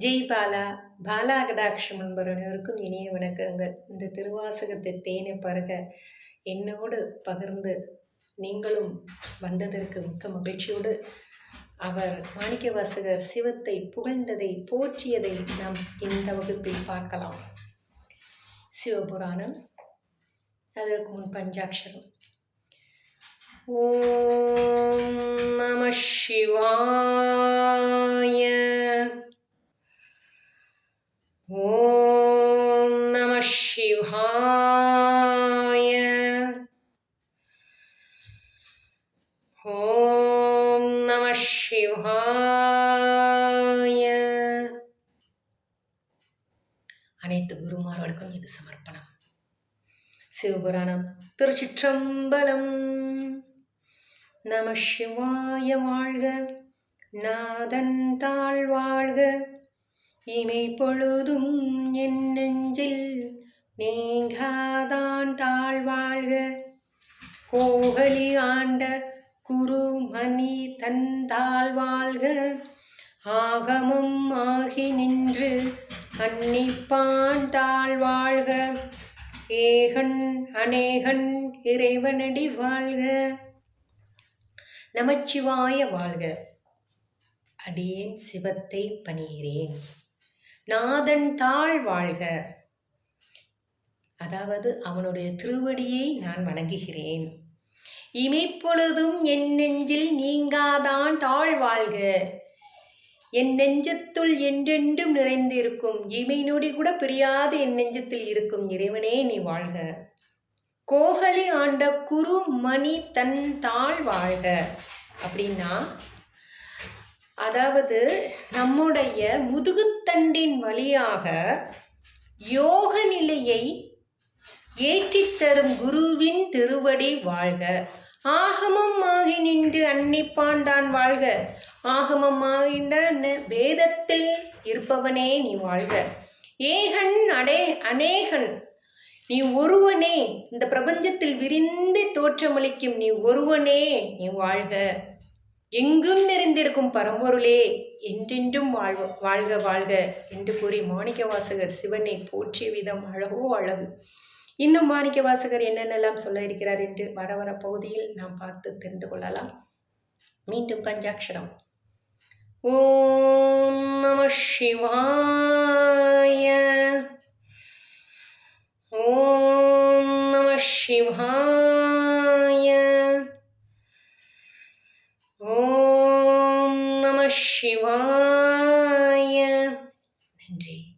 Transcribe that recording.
ஜெய் பாலா பாலா கடாட்சம் என்பவர் இனிய வணக்கங்கள். இந்த திருவாசகத்தை தேனை பருக என்னோடு பகிர்ந்து நீங்களும் வந்ததற்கு மிக்க மகிழ்ச்சியோடு அவர் மாணிக்க வாசகர் சிவத்தை புகழ்ந்ததை போற்றியதை நாம் இந்த வகுப்பில் பார்க்கலாம். சிவபுராணம். அதற்கு முன் பஞ்சாட்சரம். ஓம் நம சிவா शिवाय। ॐ नमः शिवाय। அனைத்து குருமார்களுக்கும் இது சமர்ப்பணம். சிவபுராணம் திருச்சிற்றம்பலம். நம சிவாய வாழ்க நாதன் தாழ் வாழ்க. இமை பொழுதும் என் தாழ் வாழ்க கோகலி ஆண்ட குருமணி தந்தாள் வாழ்க ஆகமும் ஆகி நின்று அன்னிப்பான் தாழ் வாழ்க ஏகன் அநேகன் இறைவனடி வாழ்க. நமச்சிவாய வாழ்க. அடியேன் சிவத்தை பணிகிறேன். நாதன் தாழ் வாழ்க அதாவது அவனுடைய திருவடியை நான் வணங்குகிறேன். இமைப்பொழுதும் என் நெஞ்சில் நீங்காதான் தாழ் வாழ்க. என் நெஞ்சத்துள் என்றென்றும் நிறைந்திருக்கும். இமை நொடி கூட பிரியாது என் நெஞ்சத்தில் இருக்கும். இறைவனே நீ வாழ்க. கோகலி ஆண்ட குரு மணி தன் தாழ் வாழ்க. அப்படின்னா அதாவது நம்முடைய முதுகுத்தண்டின் வழியாக யோக நிலையை ஏற்றித்தரும் குருவின் திருவடி வாழ்க. ஆகமம் ஆகி நின்று அன்னிப்பான் தான் வாழ்க. ஆகமம் ஆகின்ற வேதத்தில் இருப்பவனே நீ வாழ்க. ஏகன் அடே அநேகன் நீ ஒருவனே. இந்த பிரபஞ்சத்தில் விரிந்து தோற்றமளிக்கும் நீ ஒருவனே நீ வாழ்க. எங்கும் நிறைந்திருக்கும் பரம்பொருளே என்றென்றும் வாழ்வ வாழ்க வாழ்க என்று கூறி மாணிக்க வாசகர் சிவனை போற்றிய விதம் அழகோ அழகு. இன்னும் மாணிக்க வாசகர் என்னென்னலாம் சொல்ல இருக்கிறார் என்று வர வர பகுதியில் நாம் பார்த்து தெரிந்து கொள்ளலாம். மீண்டும் பஞ்சாட்சரம். ஓம் நம சிவாய. ஓம் நம சிவாய. ஓம் நம சிவாய. நன்றி.